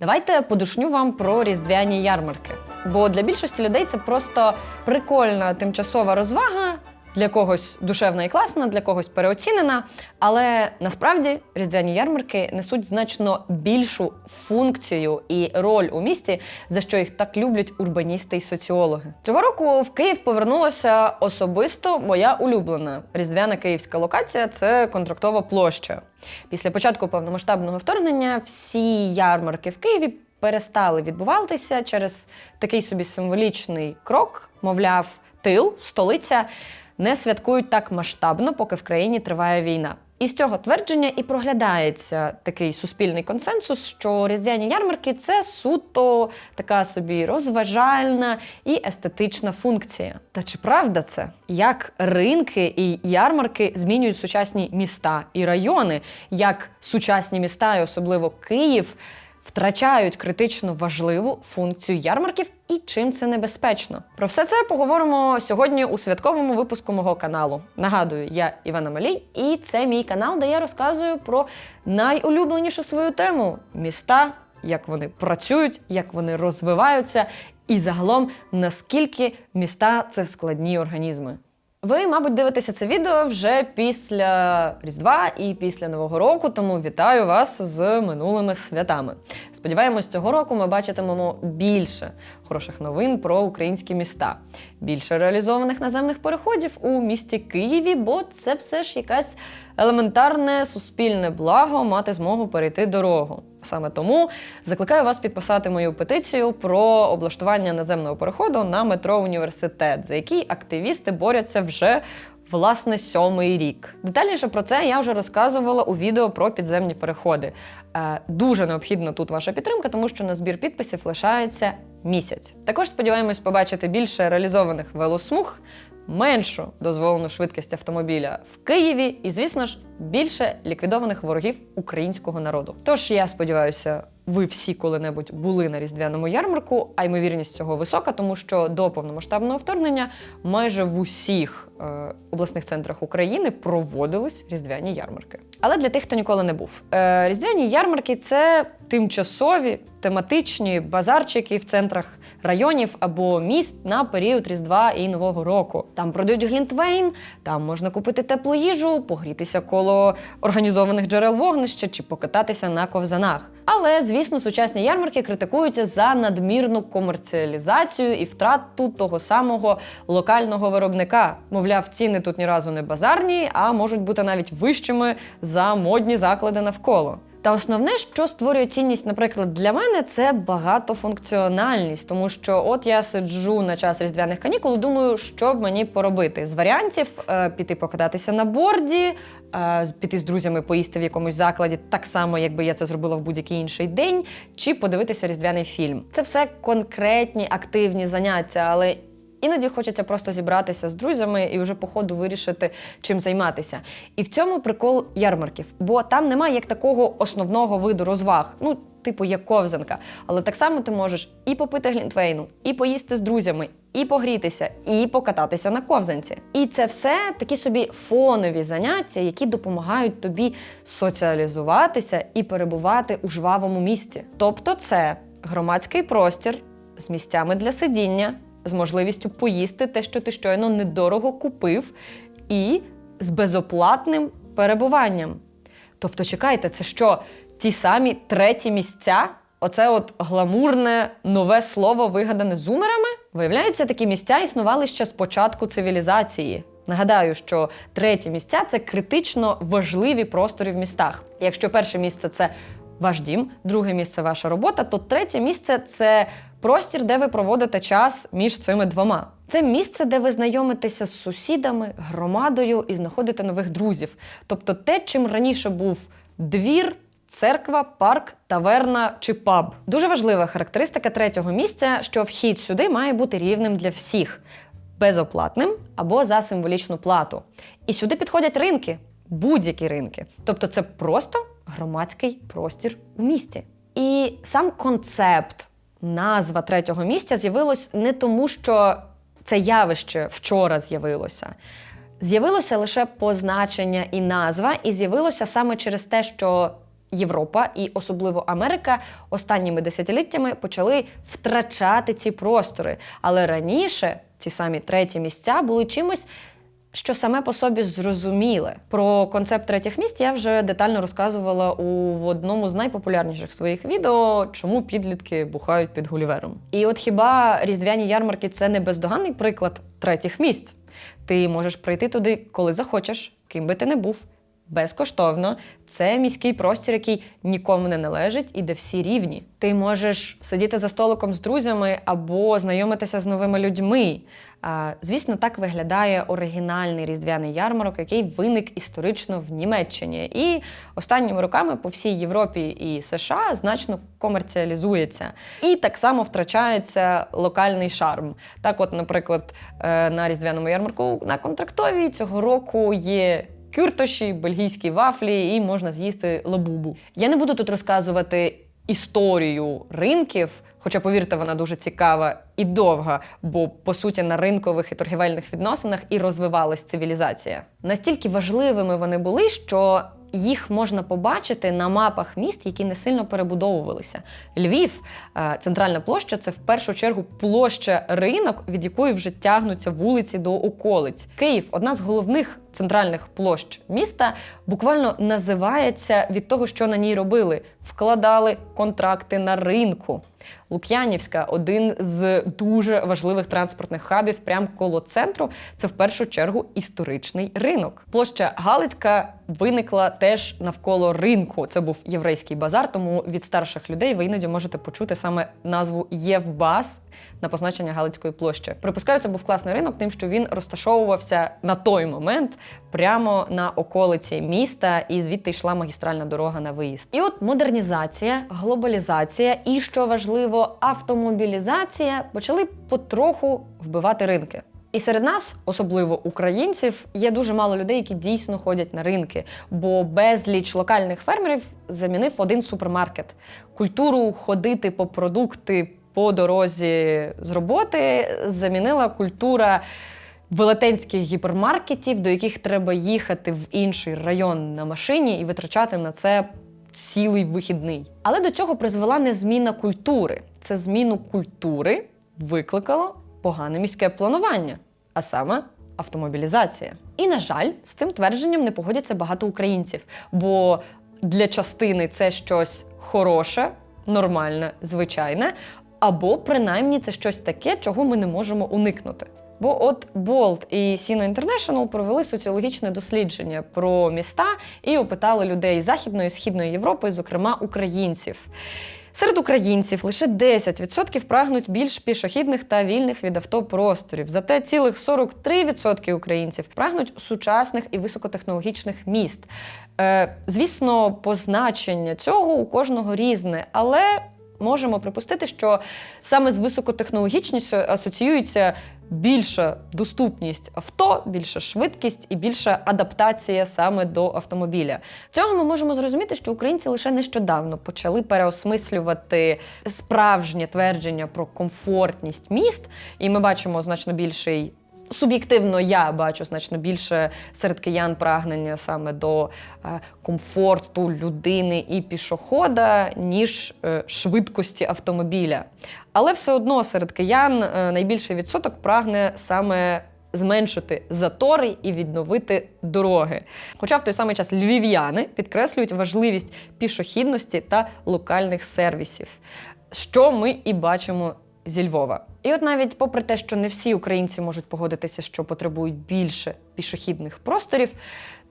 Давайте подушню вам про різдвяні ярмарки. Бо для більшості людей це просто прикольна тимчасова розвага. Для когось душевна і класна, для когось переоцінена. Але насправді різдвяні ярмарки несуть значно більшу функцію і роль у місті, за що їх так люблять урбаністи і соціологи. Цього року в Київ повернулася особисто моя улюблена різдвяна київська локація це контрактова площа. Після початку повномасштабного вторгнення всі ярмарки в Києві перестали відбуватися через такий собі символічний крок, мовляв, тил, столиця не святкують так масштабно, поки в країні триває війна. І з цього твердження і проглядається такий суспільний консенсус, що різдвяні ярмарки це суто така собі розважальна і естетична функція. Та чи правда це? Як ринки і ярмарки змінюють сучасні міста і райони, як сучасні міста, і особливо Київ, втрачають критично важливу функцію ярмарків і чим це небезпечно. Про все це поговоримо сьогодні у святковому випуску мого каналу. Нагадую, я Івана Малій, і це мій канал, де я розказую про найулюбленішу свою тему міста, як вони працюють, як вони розвиваються, і загалом наскільки міста це складні організми. Ви, мабуть, дивитеся це відео вже після Різдва і після Нового року, тому вітаю вас з минулими святами. Сподіваємось, цього року ми бачитимемо більше хороших новин про українські міста, більше реалізованих наземних переходів у місті Києві, бо це все ж якась елементарне суспільне благо мати змогу перейти дорогу. Саме тому закликаю вас підписати мою петицію про облаштування наземного переходу на метро університет, за який активісти борються вже власне сьомий рік. Детальніше про це я вже розказувала у відео про підземні переходи. Е, дуже необхідна тут ваша підтримка, тому що на збір підписів лишається місяць. Також сподіваємось побачити більше реалізованих велосмуг, меншу дозволену швидкість автомобіля в Києві і, звісно ж, більше ліквідованих ворогів українського народу. Тож я сподіваюся, ви всі коли-небудь були на різдвяному ярмарку, а ймовірність цього висока, тому що до повномасштабного вторгнення майже в усіх е, обласних центрах України проводились різдвяні ярмарки. Але для тих, хто ніколи не був, е, різдвяні ярмарки це тимчасові тематичні базарчики в центрах районів або міст на період Різдва і Нового року. Там продають глінтвейн, там можна купити теплу їжу, погрітися коло організованих джерел вогнища чи покататися на ковзанах. Але, звісно, сучасні ярмарки критикуються за надмірну комерціалізацію і втрату того самого локального виробника. Мовляв, ціни тут ні разу не базарні, а можуть бути навіть вищими за модні заклади навколо. Та основне, що створює цінність, наприклад, для мене, це багатофункціональність, тому що от я сиджу на час різдвяних канікул, думаю, що б мені поробити. З варіантів е, піти покататися на борді, е, піти з друзями поїсти в якомусь закладі, так само, якби я це зробила в будь-який інший день, чи подивитися різдвяний фільм. Це все конкретні активні заняття, але Іноді хочеться просто зібратися з друзями і вже по ходу вирішити, чим займатися. І в цьому прикол ярмарків, бо там немає як такого основного виду розваг. Ну, типу, як ковзанка. Але так само ти можеш і попити глінтвейну, і поїсти з друзями, і погрітися, і покататися на ковзанці. І це все такі собі фонові заняття, які допомагають тобі соціалізуватися і перебувати у жвавому місті. Тобто, це громадський простір з місцями для сидіння з можливістю поїсти те, що ти щойно недорого купив, і з безоплатним перебуванням. Тобто, чекайте, це що, ті самі треті місця? Оце от гламурне нове слово вигадане зумерами? Виявляється, такі місця існували ще з початку цивілізації. Нагадаю, що треті місця це критично важливі простори в містах. Якщо перше місце це ваш дім, друге місце ваша робота, то третє місце це простір, де ви проводите час між цими двома. Це місце, де ви знайомитеся з сусідами, громадою і знаходите нових друзів. Тобто те, чим раніше був двір. Церква, парк, таверна чи паб. Дуже важлива характеристика третього місця, що вхід сюди має бути рівним для всіх, безоплатним або за символічну плату. І сюди підходять ринки, будь-які ринки. Тобто це просто громадський простір у місті. І сам концепт, назва третього місця з'явилось не тому, що це явище вчора з'явилося. З'явилося лише позначення і назва, і з'явилося саме через те, що Європа і особливо Америка останніми десятиліттями почали втрачати ці простори. Але раніше ці самі треті місця були чимось. Що саме по собі зрозуміле про концепт третіх місць я вже детально розказувала у в одному з найпопулярніших своїх відео, чому підлітки бухають під гулівером. І от хіба різдвяні ярмарки це не бездоганний приклад третіх місць? Ти можеш прийти туди, коли захочеш, ким би ти не був. Безкоштовно, це міський простір, який нікому не належить і де всі рівні. Ти можеш сидіти за столиком з друзями або знайомитися з новими людьми. Звісно, так виглядає оригінальний різдвяний ярмарок, який виник історично в Німеччині. І останніми роками по всій Європі і США значно комерціалізується. І так само втрачається локальний шарм. Так, от, наприклад, е, на різдвяному ярмарку на контрактовій цього року є. Кюртоші, бельгійські вафлі, і можна з'їсти лабубу. Я не буду тут розказувати історію ринків, хоча, повірте, вона дуже цікава і довга, бо по суті на ринкових і торгівельних відносинах і розвивалась цивілізація. Настільки важливими вони були, що їх можна побачити на мапах міст, які не сильно перебудовувалися. Львів, е, центральна площа це в першу чергу площа ринок, від якої вже тягнуться вулиці до околиць. Київ одна з головних центральних площ міста, буквально називається від того, що на ній робили. Вкладали контракти на ринку. Лук'янівська один з дуже важливих транспортних хабів прямо коло центру. Це в першу чергу історичний ринок. Площа Галицька виникла теж навколо ринку. Це був єврейський базар, тому від старших людей ви іноді можете почути саме назву Євбас на позначення Галицької площі. Припускаю, це був класний ринок, тим, що він розташовувався на той момент прямо на околиці міста, і звідти йшла магістральна дорога на виїзд. І от модернізація, глобалізація і що важливо, автомобілізація почали потроху вбивати ринки. І серед нас, особливо українців, є дуже мало людей, які дійсно ходять на ринки, бо безліч локальних фермерів замінив один супермаркет. Культуру ходити по продукти по дорозі з роботи замінила культура велетенських гіпермаркетів, до яких треба їхати в інший район на машині і витрачати на це цілий вихідний. Але до цього призвела не зміна культури. Це зміну культури викликало погане міське планування, а саме автомобілізація. І, на жаль, з цим твердженням не погодяться багато українців, бо для частини це щось хороше, нормальне, звичайне, або принаймні це щось таке, чого ми не можемо уникнути. Бо от Болт і Sino International провели соціологічне дослідження про міста і опитали людей Західної і Східної Європи, зокрема українців. Серед українців лише 10% прагнуть більш пішохідних та вільних від авто просторів. Зате цілих 43% українців прагнуть сучасних і високотехнологічних міст. Е, звісно, позначення цього у кожного різне, але можемо припустити, що саме з високотехнологічністю асоціюється більша доступність авто, більша швидкість і більша адаптація саме до автомобіля. Цього ми можемо зрозуміти, що українці лише нещодавно почали переосмислювати справжнє твердження про комфортність міст, і ми бачимо значно більший. Суб'єктивно я бачу значно більше серед киян прагнення саме до е, комфорту людини і пішохода, ніж е, швидкості автомобіля. Але все одно серед киян е, найбільший відсоток прагне саме зменшити затори і відновити дороги. Хоча в той самий час львів'яни підкреслюють важливість пішохідності та локальних сервісів, що ми і бачимо зі Львова. І от навіть попри те, що не всі українці можуть погодитися, що потребують більше пішохідних просторів,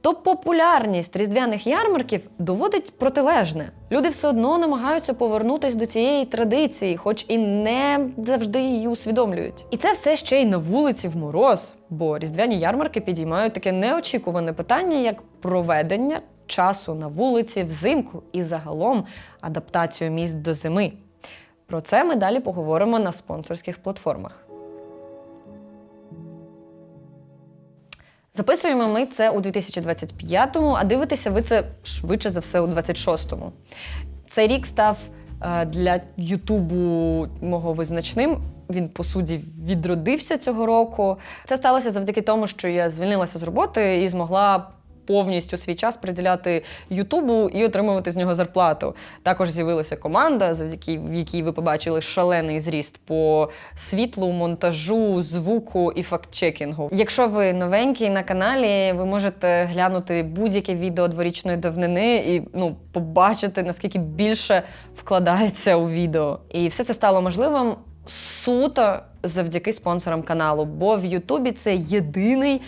то популярність різдвяних ярмарків доводить протилежне. Люди все одно намагаються повернутися до цієї традиції, хоч і не завжди її усвідомлюють. І це все ще й на вулиці в мороз, бо різдвяні ярмарки підіймають таке неочікуване питання, як проведення часу на вулиці взимку і загалом адаптацію міст до зими. Про це ми далі поговоримо на спонсорських платформах. Записуємо ми це у 2025-му, а дивитеся ви це швидше за все у 26-му. Цей рік став е, для Ютубу мого визначним. Він, по суті, відродився цього року. Це сталося завдяки тому, що я звільнилася з роботи і змогла повністю свій час приділяти Ютубу і отримувати з нього зарплату. Також з'явилася команда, завдяки в якій ви побачили шалений зріст по світлу, монтажу, звуку і фактчекінгу. Якщо ви новенький на каналі, ви можете глянути будь-яке відео дворічної давнини і ну, побачити, наскільки більше вкладається у відео. І все це стало можливим суто завдяки спонсорам каналу, бо в Ютубі це єдиний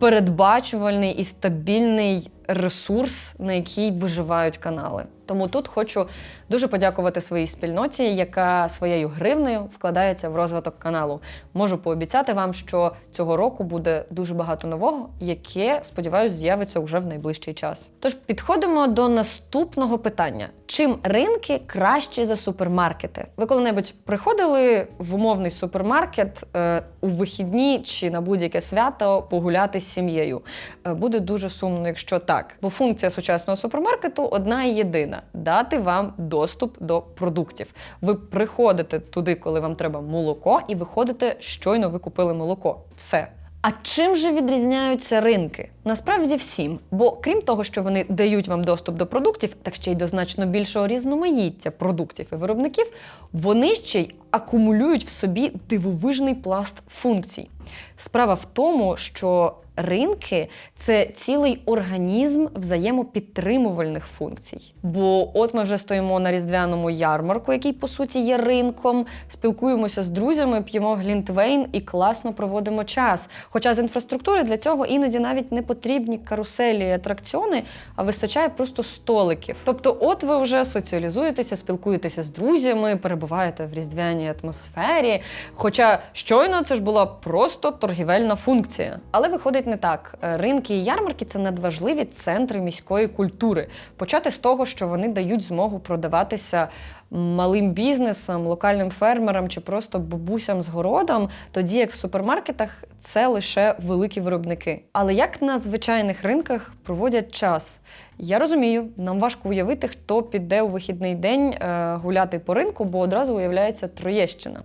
передбачувальний і стабільний ресурс, на який виживають канали. Тому тут хочу дуже подякувати своїй спільноті, яка своєю гривнею вкладається в розвиток каналу. Можу пообіцяти вам, що цього року буде дуже багато нового, яке, сподіваюся, з'явиться вже в найближчий час. Тож підходимо до наступного питання: чим ринки кращі за супермаркети? Ви коли-небудь приходили в умовний супермаркет е, у вихідні чи на будь-яке свято погуляти з сім'єю? Е, буде дуже сумно, якщо так. Бо функція сучасного супермаркету одна і єдина дати вам доступ до продуктів. Ви приходите туди, коли вам треба молоко, і виходите щойно ви купили молоко. Все. А чим же відрізняються ринки? Насправді всім. Бо крім того, що вони дають вам доступ до продуктів, так ще й до значно більшого різноманіття продуктів і виробників, вони ще й акумулюють в собі дивовижний пласт функцій. Справа в тому, що ринки це цілий організм взаємопідтримувальних функцій. Бо от ми вже стоїмо на різдвяному ярмарку, який по суті є ринком, спілкуємося з друзями, п'ємо глінтвейн і класно проводимо час. Хоча з інфраструктури для цього іноді навіть не потрібні каруселі і атракціони, а вистачає просто столиків. Тобто, от ви вже соціалізуєтеся, спілкуєтеся з друзями, перебуваєте в різдвяній атмосфері. Хоча щойно це ж була просто торгівельна функція. Але виходить не так. Ринки і ярмарки це надважливі центри міської культури. Почати з того, що вони дають змогу продаватися малим бізнесам, локальним фермерам чи просто бабусям з городом, тоді як в супермаркетах це лише великі виробники. Але як на звичайних ринках проводять час? Я розумію, нам важко уявити, хто піде у вихідний день е, гуляти по ринку, бо одразу уявляється Троєщина.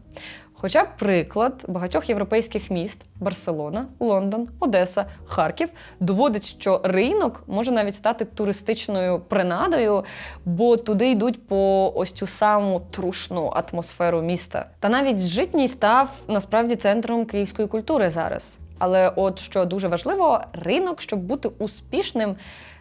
Хоча приклад багатьох європейських міст Барселона, Лондон, Одеса, Харків доводить, що ринок може навіть стати туристичною принадою, бо туди йдуть по ось цю саму трушну атмосферу міста. Та навіть житній став насправді центром київської культури зараз. Але от що дуже важливо, ринок, щоб бути успішним,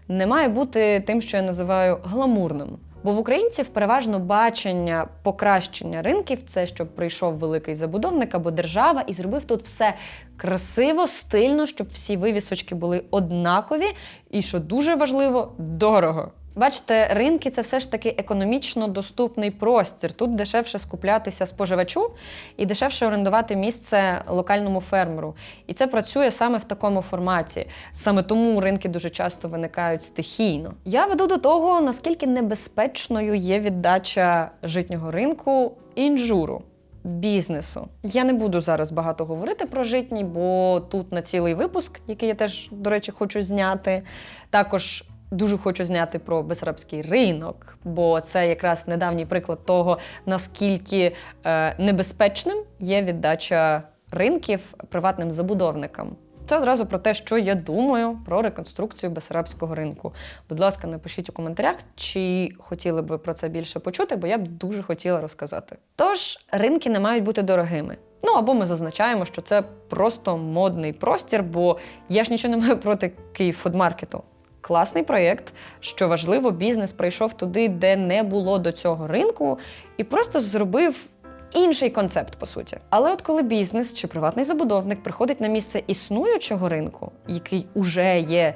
не має бути тим, що я називаю гламурним. Бо в українців переважно бачення покращення ринків це щоб прийшов великий забудовник або держава і зробив тут все красиво, стильно, щоб всі вивісочки були однакові, і що дуже важливо, дорого. Бачите, ринки це все ж таки економічно доступний простір. Тут дешевше скуплятися споживачу і дешевше орендувати місце локальному фермеру. І це працює саме в такому форматі. Саме тому ринки дуже часто виникають стихійно. Я веду до того, наскільки небезпечною є віддача житнього ринку інжуру. Бізнесу я не буду зараз багато говорити про житній, бо тут на цілий випуск, який я теж, до речі, хочу зняти. Також Дуже хочу зняти про Бесарабський ринок, бо це якраз недавній приклад того, наскільки е, небезпечним є віддача ринків приватним забудовникам. Це одразу про те, що я думаю про реконструкцію Бесарабського ринку. Будь ласка, напишіть у коментарях, чи хотіли б ви про це більше почути, бо я б дуже хотіла розказати. Тож, ринки не мають бути дорогими. Ну або ми зазначаємо, що це просто модний простір, бо я ж нічого не маю проти Київ фудмаркету. Класний проєкт, що важливо, бізнес прийшов туди, де не було до цього ринку, і просто зробив інший концепт, по суті. Але от коли бізнес чи приватний забудовник приходить на місце існуючого ринку, який уже є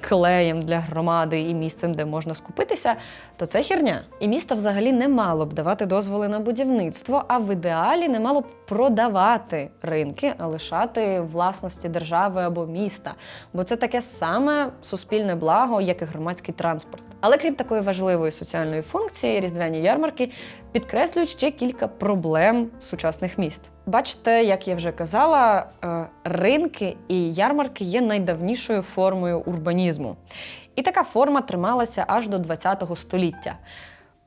клеєм для громади і місцем, де можна скупитися, то це херня. І місто взагалі не мало б давати дозволи на будівництво, а в ідеалі не мало б продавати ринки, а лишати власності держави або міста. Бо це таке саме суспільне благо, як і громадський транспорт. Але крім такої важливої соціальної функції, різдвяні ярмарки підкреслюють ще кілька проблем сучасних міст. Бачите, як я вже казала, е, ринки і ярмарки є найдавнішою формою урбанізму. І така форма трималася аж до ХХ століття,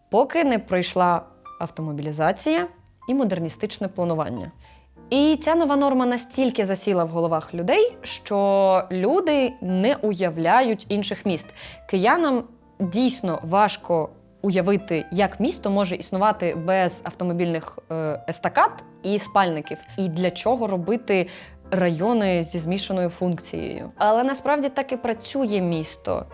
поки не пройшла автомобілізація і модерністичне планування. І ця нова норма настільки засіла в головах людей, що люди не уявляють інших міст. Киянам дійсно важко уявити, як місто може існувати без автомобільних е, естакад і спальників, і для чого робити райони зі змішаною функцією. Але насправді так і працює місто,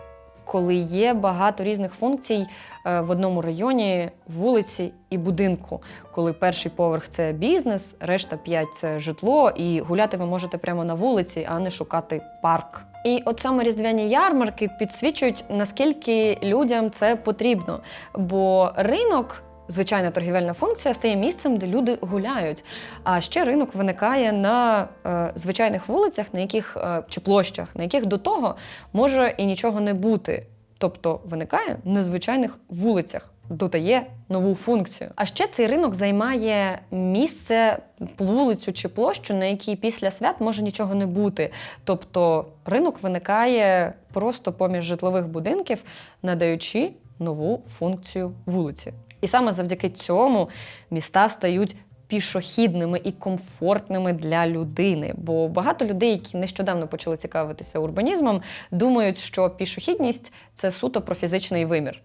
коли є багато різних функцій е, в одному районі, вулиці і будинку. Коли перший поверх це бізнес, решта п'ять це житло, і гуляти ви можете прямо на вулиці, а не шукати парк. І от саме різдвяні ярмарки підсвічують, наскільки людям це потрібно. Бо ринок, звичайна торгівельна функція, стає місцем, де люди гуляють. А ще ринок виникає на е, звичайних вулицях, на яких е, чи площах, на яких до того може і нічого не бути. Тобто виникає на звичайних вулицях, додає нову функцію. А ще цей ринок займає місце, вулицю чи площу, на якій після свят може нічого не бути. Тобто ринок виникає просто поміж житлових будинків, надаючи нову функцію вулиці. І саме завдяки цьому міста стають пішохідними і комфортними для людини. Бо багато людей, які нещодавно почали цікавитися урбанізмом, думають, що пішохідність це суто про фізичний вимір.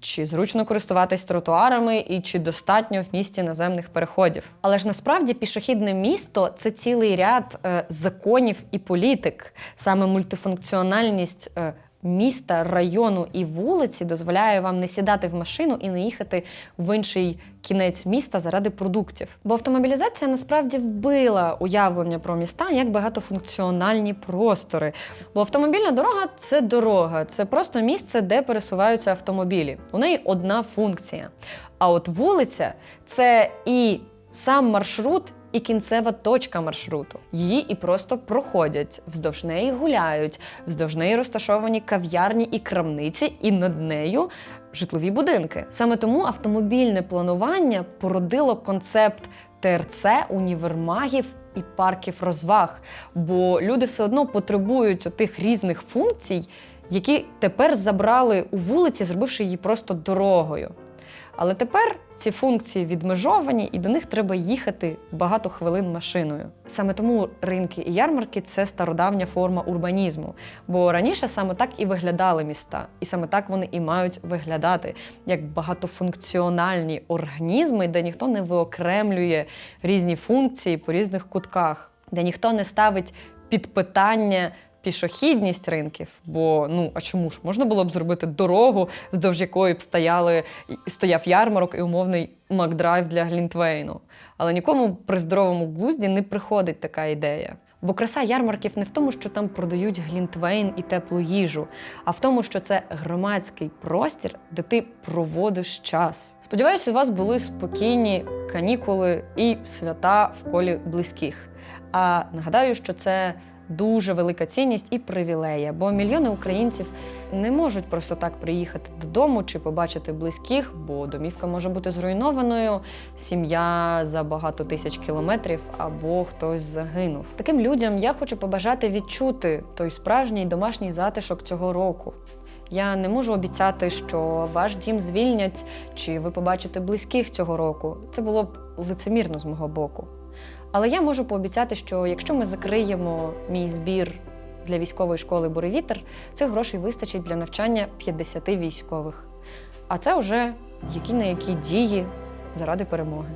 Чи зручно користуватись тротуарами, і чи достатньо в місті наземних переходів. Але ж насправді пішохідне місто це цілий ряд е, законів і політик. Саме мультифункціональність е, міста, району і вулиці дозволяє вам не сідати в машину і не їхати в інший кінець міста заради продуктів. Бо автомобілізація насправді вбила уявлення про міста як багатофункціональні простори. Бо автомобільна дорога це дорога, це просто місце, де пересуваються автомобілі. У неї одна функція. А от вулиця це і сам маршрут. І кінцева точка маршруту. Її і просто проходять, вздовж неї гуляють, вздовж неї розташовані кав'ярні і крамниці, і над нею житлові будинки. Саме тому автомобільне планування породило концепт ТРЦ, універмагів і парків розваг. Бо люди все одно потребують отих різних функцій, які тепер забрали у вулиці, зробивши її просто дорогою. Але тепер ці функції відмежовані, і до них треба їхати багато хвилин машиною. Саме тому ринки і ярмарки це стародавня форма урбанізму. Бо раніше саме так і виглядали міста, і саме так вони і мають виглядати як багатофункціональні організми, де ніхто не виокремлює різні функції по різних кутках, де ніхто не ставить під питання пішохідність ринків. Бо ну а чому ж можна було б зробити дорогу, вздовж якої б стояли стояв ярмарок і умовний макдрайв для Глінтвейну. Але нікому при здоровому глузді не приходить така ідея. Бо краса ярмарків не в тому, що там продають глінтвейн і теплу їжу, а в тому, що це громадський простір, де ти проводиш час. Сподіваюсь, у вас були спокійні канікули і свята в колі близьких. А нагадаю, що це дуже велика цінність і привілея, бо мільйони українців не можуть просто так приїхати додому чи побачити близьких, бо домівка може бути зруйнованою, сім'я за багато тисяч кілометрів або хтось загинув. Таким людям я хочу побажати відчути той справжній домашній затишок цього року. Я не можу обіцяти, що ваш дім звільнять чи ви побачите близьких цього року. Це було б лицемірно з мого боку. Але я можу пообіцяти, що якщо ми закриємо мій збір для військової школи Буревітер, цих грошей вистачить для навчання 50 військових. А це вже які на які дії заради перемоги.